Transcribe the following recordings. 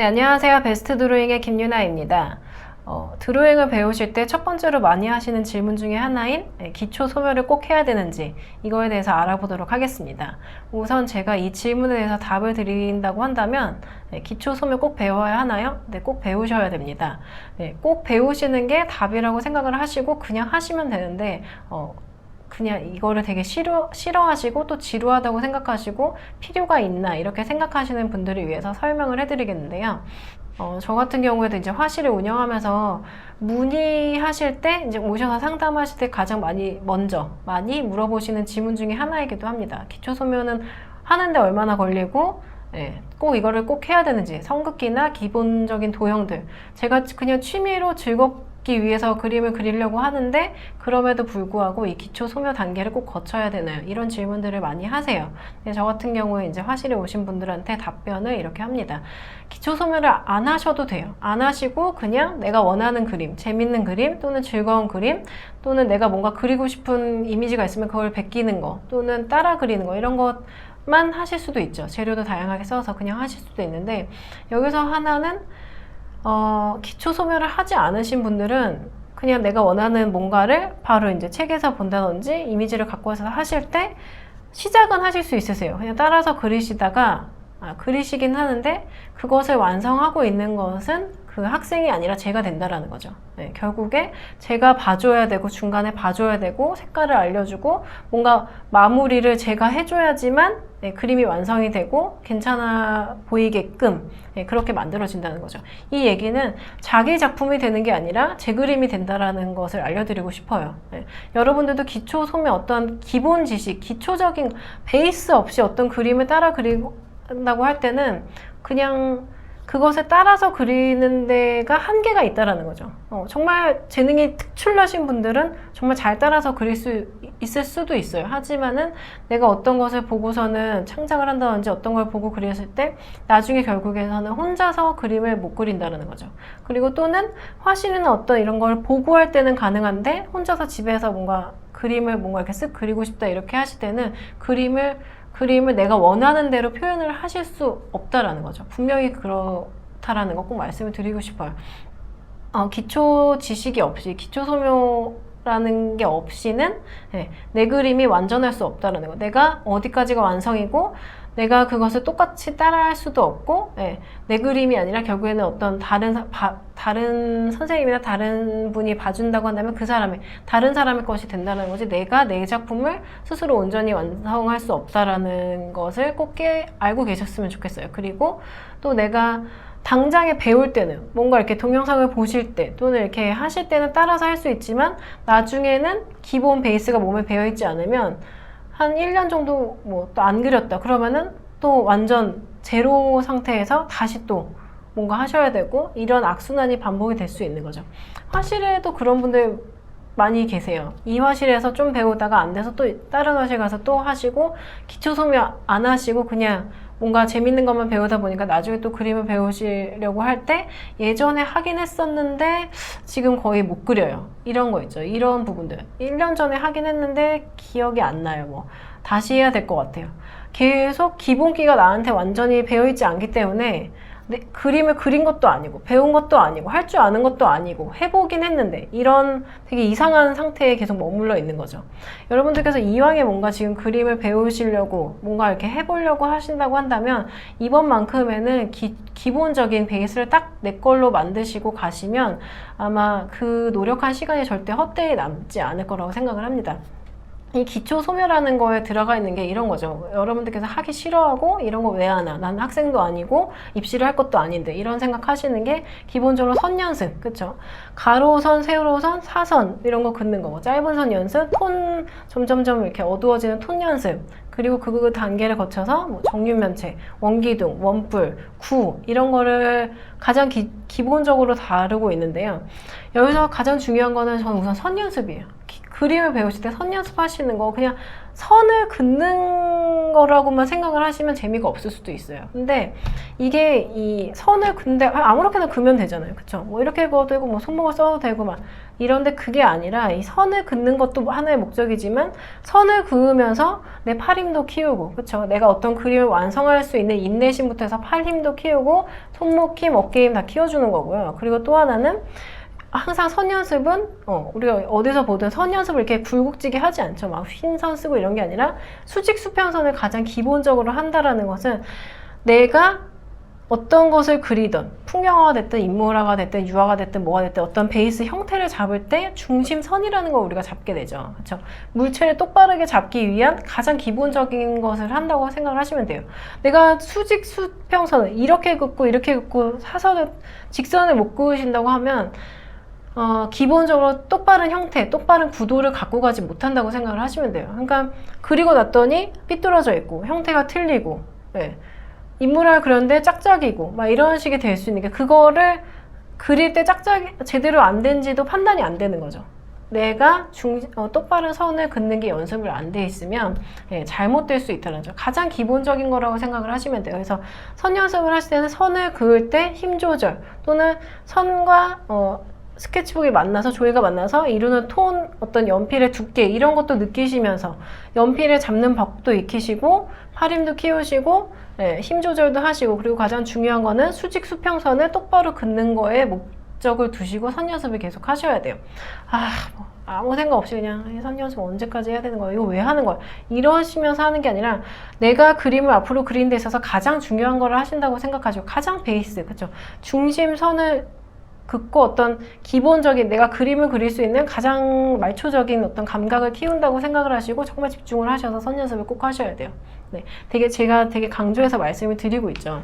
네, 안녕하세요. 베스트 드로잉의 김유나입니다. 어, 드로잉을 배우실 때 첫 번째로 많이 하시는 질문 중에 하나인 네, 기초 소멸을 꼭 해야 되는지 이거에 대해서 알아보도록 하겠습니다. 우선 제가 이 질문에 대해서 답을 드린다고 한다면 네, 기초 소멸 꼭 배워야 하나요? 네, 꼭 배우셔야 됩니다. 네, 꼭 배우시는 게 답이라고 생각을 하시고 그냥 하시면 되는데 어, 그냥 이거를 되게 싫어, 싫어하시고 또 지루하다고 생각하시고 필요가 있나 이렇게 생각하시는 분들을 위해서 설명을 해드리겠는데요. 어, 저 같은 경우에도 이제 화실을 운영하면서 문의하실 때 이제 오셔서 상담하실 때 가장 많이 먼저 많이 물어보시는 질문 중에 하나이기도 합니다. 기초 소묘는 하는데 얼마나 걸리고 예, 꼭 이거를 꼭 해야 되는지 성극기나 기본적인 도형들 제가 그냥 취미로 즐겁 기 위해서 그림을 그리려고 하는데 그럼에도 불구하고 이 기초 소묘 단계를 꼭 거쳐야 되나요? 이런 질문들을 많이 하세요. 근데 저 같은 경우에 이제 화실에 오신 분들한테 답변을 이렇게 합니다. 기초 소묘를 안 하셔도 돼요. 안 하시고 그냥 내가 원하는 그림, 재밌는 그림 또는 즐거운 그림 또는 내가 뭔가 그리고 싶은 이미지가 있으면 그걸 베끼는 거 또는 따라 그리는 거 이런 것만 하실 수도 있죠. 재료도 다양하게 써서 그냥 하실 수도 있는데 여기서 하나는 어, 기초 소멸을 하지 않으신 분들은 그냥 내가 원하는 뭔가를 바로 이제 책에서 본다든지 이미지를 갖고 와서 하실 때 시작은 하실 수 있으세요. 그냥 따라서 그리시다가 아, 그리시긴 하는데 그것을 완성하고 있는 것은 그 학생이 아니라 제가 된다라는 거죠. 네, 결국에 제가 봐줘야 되고 중간에 봐줘야 되고 색깔을 알려주고 뭔가 마무리를 제가 해줘야지만 네, 그림이 완성이 되고 괜찮아 보이게끔 네, 그렇게 만들어진다는 거죠. 이 얘기는 자기 작품이 되는 게 아니라 제 그림이 된다라는 것을 알려드리고 싶어요. 네, 여러분들도 기초 소매 어떤 기본 지식, 기초적인 베이스 없이 어떤 그림을 따라 그린다고 할 때는 그냥 그것에 따라서 그리는 데가 한계가 있다라는 거죠. 어, 정말 재능이 특출나신 분들은 정말 잘 따라서 그릴 수 있을 수도 있어요. 하지만은 내가 어떤 것을 보고서는 창작을 한다든지 어떤 걸 보고 그렸을 때 나중에 결국에서는 혼자서 그림을 못 그린다는 거죠. 그리고 또는 화실이나 어떤 이런 걸 보고 할 때는 가능한데 혼자서 집에서 뭔가 그림을 뭔가 이렇게 쓱 그리고 싶다 이렇게 하실 때는 그림을 그림을 내가 원하는 대로 표현을 하실 수 없다라는 거죠. 분명히 그렇다라는 거 꼭 말씀을 드리고 싶어요. 어, 기초 지식이 없이 기초 소묘라는 게 없이는 네, 내 그림이 완전할 수 없다라는 거. 내가 어디까지가 완성이고 내가 그것을 똑같이 따라할 수도 없고 예, 내 그림이 아니라 결국에는 어떤 다른 사, 바, 다른 선생님이나 다른 분이 봐준다고 한다면 그 사람의 다른 사람의 것이 된다는 거지 내가 내 작품을 스스로 온전히 완성할 수 없다라는 것을 꼭 깨, 알고 계셨으면 좋겠어요. 그리고 또 내가 당장에 배울 때는 뭔가 이렇게 동영상을 보실 때 또는 이렇게 하실 때는 따라서 할 수 있지만 나중에는 기본 베이스가 몸에 배어 있지 않으면 한 1년 정도 뭐 또 안 그렸다 그러면은 또 완전 제로 상태에서 다시 또 뭔가 하셔야 되고 이런 악순환이 반복이 될 수 있는 거죠. 화실에도 그런 분들 많이 계세요. 이 화실에서 좀 배우다가 안 돼서 또 다른 화실 가서 또 하시고 기초 소묘 안 하시고 그냥 뭔가 재밌는 것만 배우다 보니까 나중에 또 그림을 배우시려고 할 때 예전에 하긴 했었는데 지금 거의 못 그려요. 이런 거 있죠. 이런 부분들. 1년 전에 하긴 했는데 기억이 안 나요. 뭐 다시 해야 될 것 같아요. 계속 기본기가 나한테 완전히 배어있지 않기 때문에 네, 그림을 그린 것도 아니고 배운 것도 아니고 할 줄 아는 것도 아니고 해보긴 했는데 이런 되게 이상한 상태에 계속 머물러 있는 거죠. 여러분들께서 이왕에 뭔가 지금 그림을 배우시려고 뭔가 이렇게 해보려고 하신다고 한다면 이번만큼에는 기, 기본적인 베이스를 딱 내 걸로 만드시고 가시면 아마 그 노력한 시간이 절대 헛되이 남지 않을 거라고 생각을 합니다. 이 기초 소멸하는 거에 들어가 있는 게 이런 거죠. 여러분들께서 하기 싫어하고 이런 거 왜 하나? 난 학생도 아니고 입시를 할 것도 아닌데 이런 생각하시는 게 기본적으로 선 연습, 그쵸? 가로선, 세로선, 사선 이런 거 긋는 거, 뭐 짧은 선 연습, 톤 점점점 이렇게 어두워지는 톤 연습, 그리고 그 단계를 거쳐서 뭐 정육면체, 원기둥, 원뿔, 구 이런 거를 가장 기, 기본적으로 다루고 있는데요. 여기서 가장 중요한 거는 저는 우선 선 연습이에요. 그림을 배우실 때 선 연습하시는 거 그냥 선을 긋는 거라고만 생각을 하시면 재미가 없을 수도 있어요. 근데 이게 이 선을 근데 아무렇게나 그면 되잖아요. 그쵸? 뭐 이렇게 그어도 되고 뭐 손목을 써도 되고 막 이런데 그게 아니라 이 선을 긋는 것도 하나의 목적이지만 선을 그으면서 내 팔 힘도 키우고 그쵸? 내가 어떤 그림을 완성할 수 있는 인내심부터 해서 팔 힘도 키우고 손목 힘, 어깨 힘 다 키워주는 거고요. 그리고 또 하나는 항상 선 연습은 어, 우리가 어디서 보든 선 연습을 이렇게 굴곡지게 하지 않죠. 막 흰 선 쓰고 이런 게 아니라 수직 수평선을 가장 기본적으로 한다라는 것은 내가 어떤 것을 그리던 풍경화가 됐든 인물화가 됐든 유화가 됐든 뭐가 됐든 어떤 베이스 형태를 잡을 때 중심선이라는 걸 우리가 잡게 되죠. 그렇죠? 물체를 똑바르게 잡기 위한 가장 기본적인 것을 한다고 생각을 하시면 돼요. 내가 수직 수평선을 이렇게 긋고 이렇게 긋고 사선을 직선을 못 그으신다고 하면 어, 기본적으로 똑바른 형태, 똑바른 구도를 갖고 가지 못한다고 생각을 하시면 돼요. 그러니까 그리고 났더니 삐뚤어져 있고 형태가 틀리고 네. 인물을 그렸는데 짝짝이고 막 이런 식이 될 수 있는 게 그거를 그릴 때 짝짝이 제대로 안 된지도 판단이 안 되는 거죠. 내가 중, 어, 똑바른 선을 긋는 게 연습을 안 돼 있으면 예, 잘못될 수 있다는 점. 가장 기본적인 거라고 생각을 하시면 돼요. 그래서 선 연습을 하실 때는 선을 그을 때 힘 조절 또는 선과 어, 스케치북이 만나서 조예가 만나서 이루는 톤, 어떤 연필의 두께 이런 것도 느끼시면서 연필을 잡는 법도 익히시고 팔힘도 키우시고 네, 힘 조절도 하시고 그리고 가장 중요한 거는 수직 수평선을 똑바로 긋는 거에 목적을 두시고 선 연습을 계속 하셔야 돼요. 아, 뭐 아무 생각 없이 그냥 이선 연습 언제까지 해야 되는 거야? 이거 왜 하는 거야? 이러시면서 하는 게 아니라 내가 그림을 앞으로 그리는 데 있어서 가장 중요한 거를 하신다고 생각하시고 가장 베이스, 그쵸? 중심선을 긋고 어떤 기본적인 내가 그림을 그릴 수 있는 가장 말초적인 어떤 감각을 키운다고 생각을 하시고 정말 집중을 하셔서 선 연습을 꼭 하셔야 돼요. 네, 되게 제가 되게 강조해서 말씀을 드리고 있죠.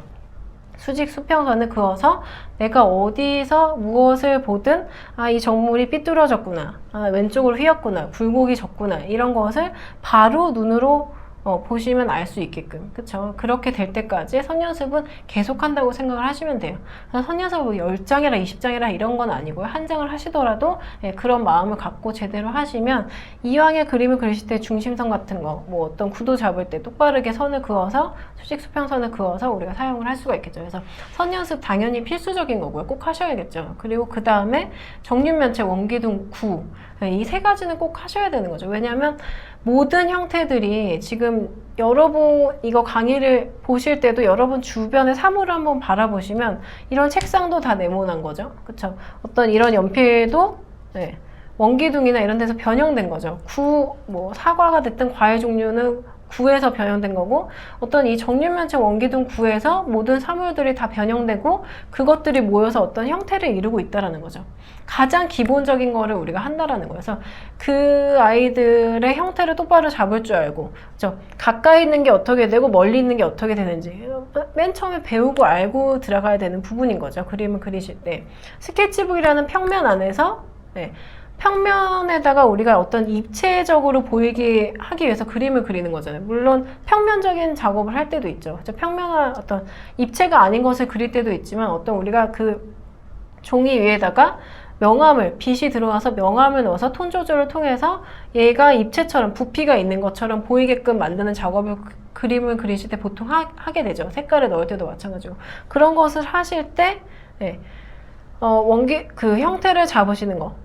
수직 수평선을 그어서 내가 어디서 무엇을 보든 아 이 정물이 삐뚤어졌구나 아 왼쪽으로 휘었구나 굴곡이 졌구나 이런 것을 바로 눈으로 어, 보시면 알 수 있게끔. 그쵸? 그렇게 될 때까지 선연습은 계속 한다고 생각을 하시면 돼요. 선연습을 뭐 10장이라 20장이라 이런 건 아니고요. 한 장을 하시더라도 예, 그런 마음을 갖고 제대로 하시면 이왕에 그림을 그리실 때 중심선 같은 거 뭐 어떤 구도 잡을 때 똑바르게 선을 그어서 수직 수평선을 그어서 우리가 사용을 할 수가 있겠죠. 그래서 선연습 당연히 필수적인 거고요. 꼭 하셔야겠죠. 그리고 그 다음에 정육면체 원기둥 구 이 세 가지는 꼭 하셔야 되는 거죠 왜냐하면 모든 형태들이 지금 여러분 이거 강의를 보실 때도 여러분 주변의 사물을 한번 바라보시면 이런 책상도 다 네모난 거죠. 그렇죠? 어떤 이런 연필도 네, 원기둥이나 이런 데서 변형된 거죠. 구, 뭐 사과가 됐든 과일 종류는 구에서 변형된 거고 어떤 이 정육면체 원기둥 구에서 모든 사물들이 다 변형되고 그것들이 모여서 어떤 형태를 이루고 있다라는 거죠. 가장 기본적인 거를 우리가 한다라는. 그래서 그 아이들의 형태를 똑바로 잡을 줄 알고 그렇죠? 가까이 있는 게 어떻게 되고 멀리 있는 게 어떻게 되는지 맨 처음에 배우고 알고 들어가야 되는 부분인 거죠. 그림을 그리실 때 스케치북이라는 평면 안에서 네, 평면에다가 우리가 어떤 입체적으로 보이게 하기 위해서 그림을 그리는 거잖아요. 물론 평면적인 작업을 할 때도 있죠. 평면화 어떤 입체가 아닌 것을 그릴 때도 있지만 어떤 우리가 그 종이 위에다가 명암을 빛이 들어와서 명암을 넣어서 톤 조절을 통해서 얘가 입체처럼 부피가 있는 것처럼 보이게끔 만드는 작업을 그, 그림을 그리실 때 보통 하, 게 되죠. 색깔을 넣을 때도 마찬가지고 그런 것을 하실 때 네. 어, 원기 그 형태를 잡으시는 거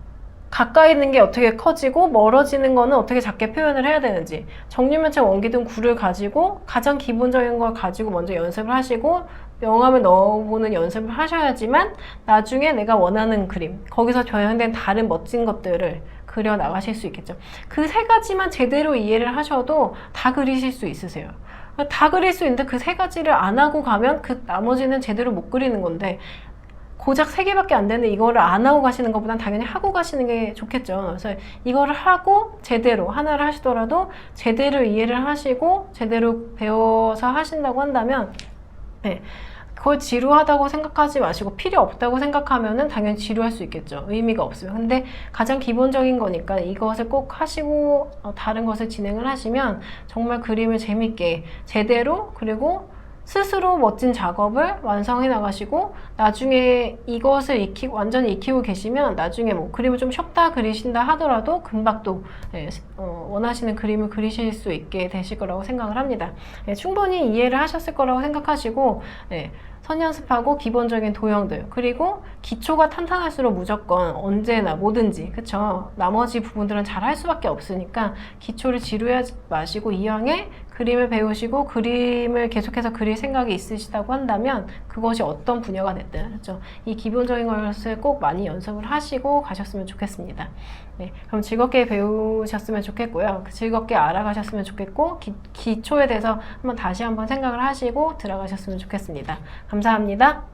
가까이 있는 게 어떻게 커지고 멀어지는 거는 어떻게 작게 표현을 해야 되는지 정육면체 원기둥 구를 가지고 가장 기본적인 걸 가지고 먼저 연습을 하시고 명암을 넣어보는 연습을 하셔야지만 나중에 내가 원하는 그림 거기서 변형된 다른 멋진 것들을 그려 나가실 수 있겠죠. 그 세 가지만 제대로 이해를 하셔도 다 그리실 수 있으세요. 다 그릴 수 있는데 그 세 가지를 안 하고 가면 그 나머지는 제대로 못 그리는 건데 고작 세 개밖에 안 되는데 이거를 안 하고 가시는 것보단 당연히 하고 가시는 게 좋겠죠. 그래서 이거를 하고 제대로 하나를 하시더라도 제대로 이해를 하시고 제대로 배워서 하신다고 한다면 네, 그걸 지루하다고 생각하지 마시고 필요 없다고 생각하면은 당연히 지루할 수 있겠죠. 의미가 없으면. 근데 가장 기본적인 거니까 이것을 꼭 하시고 어, 다른 것을 진행을 하시면 정말 그림을 재밌게 제대로 그리고 스스로 멋진 작업을 완성해 나가시고 나중에 이것을 익히 완전히 익히고 계시면 나중에 뭐 그림을 좀 쉬었다 그리신다 하더라도 금방 또 예, 어, 원하시는 그림을 그리실 수 있게 되실 거라고 생각을 합니다. 예, 충분히 이해를 하셨을 거라고 생각하시고 예, 선연습하고 기본적인 도형들 그리고 기초가 탄탄할수록 무조건 언제나 뭐든지 그쵸? 나머지 부분들은 잘 할 수밖에 없으니까 기초를 지루하지 마시고 이왕에 그림을 배우시고 그림을 계속해서 그릴 생각이 있으시다고 한다면 그것이 어떤 분야가 됐든 그렇죠 이 기본적인 것을 꼭 많이 연습을 하시고 가셨으면 좋겠습니다. 네, 그럼 즐겁게 배우셨으면 좋겠고요. 즐겁게 알아가셨으면 좋겠고 기, 기초에 대해서 한번 다시 한번 생각을 하시고 들어가셨으면 좋겠습니다 감사합니다.